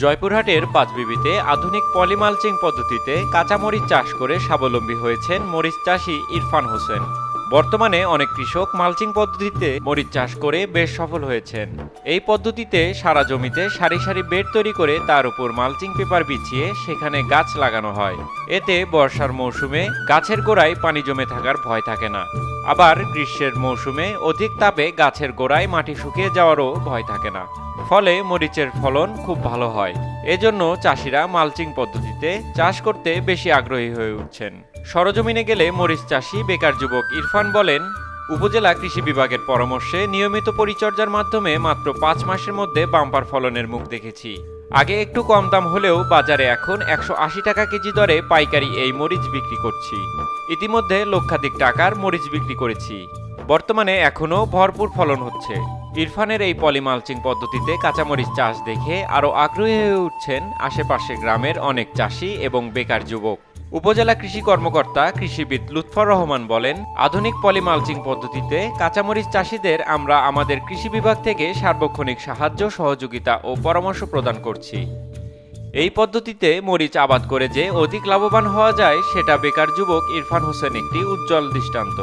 জয়পুরহাটের পাঁচবিবিতে আধুনিক পলিমালচিং পদ্ধতিতে কাঁচামরিচ চাষ করে স্বাবলম্বী হয়েছেন মরিচ চাষি ইরফান হোসেন। বর্তমানে অনেক কৃষক মালচিং পদ্ধতিতে মরিচ চাষ করে বেশ সফল হয়েছেন। এই পদ্ধতিতে সারা জমিতে সারি সারি বেড তৈরি করে তার উপর মালচিং পেপার বিছিয়ে সেখানে গাছ লাগানো হয়। এতে বর্ষার মৌসুমে গাছের গোড়ায় পানি জমে থাকার ভয় থাকে না। আবার গ্রীষ্মের মৌসুমে অধিক তাপে গাছের গোড়ায় মাটি শুকিয়ে যাওয়ারও ভয় থাকে না। ফলে মরিচের ফলন খুব ভালো হয়। এজন্য চাষিরা মালচিং পদ্ধতিতে চাষ করতে বেশি আগ্রহী হয়ে উঠছেন। সরজমিনে গেলে মরিচ চাষি বেকার যুবক ইরফান বলেন, উপজেলা কৃষি বিভাগের পরামর্শে নিয়মিত পরিচর্যার মাধ্যমে মাত্র পাঁচ মাসের মধ্যে বাম্পার ফলনের মুখ দেখেছি। আগে একটু কম দাম হলেও বাজারে এখন একশো আশি টাকা কেজি দরে পাইকারি এই মরিচ বিক্রি করছি। ইতিমধ্যে লক্ষাধিক টাকার মরিচ বিক্রি করেছি। বর্তমানে এখনও ভরপুর ফলন হচ্ছে। ইরফানের এই পলিমালচিং পদ্ধতিতে কাঁচামরিচ চাষ দেখে আরও আগ্রহী হয়ে উঠছেন আশেপাশে গ্রামের অনেক চাষি এবং বেকার যুবক। উপজেলা কৃষি কর্মকর্তা, কৃষিবিদ লুৎফর রহমান বলেন, আধুনিক পলিমালচিং পদ্ধতিতে কাঁচামরিচ চাষিদের আমরা আমাদের কৃষি বিভাগ থেকে সার্বক্ষণিক সাহায্য, সহযোগিতা ও পরামর্শ প্রদান করছি। এই পদ্ধতিতে মরিচ আবাদ করে যে অধিক লাভবান হওয়া যায়, সেটা বেকার যুবক ইরফান হোসেন একটি উজ্জ্বল দৃষ্টান্ত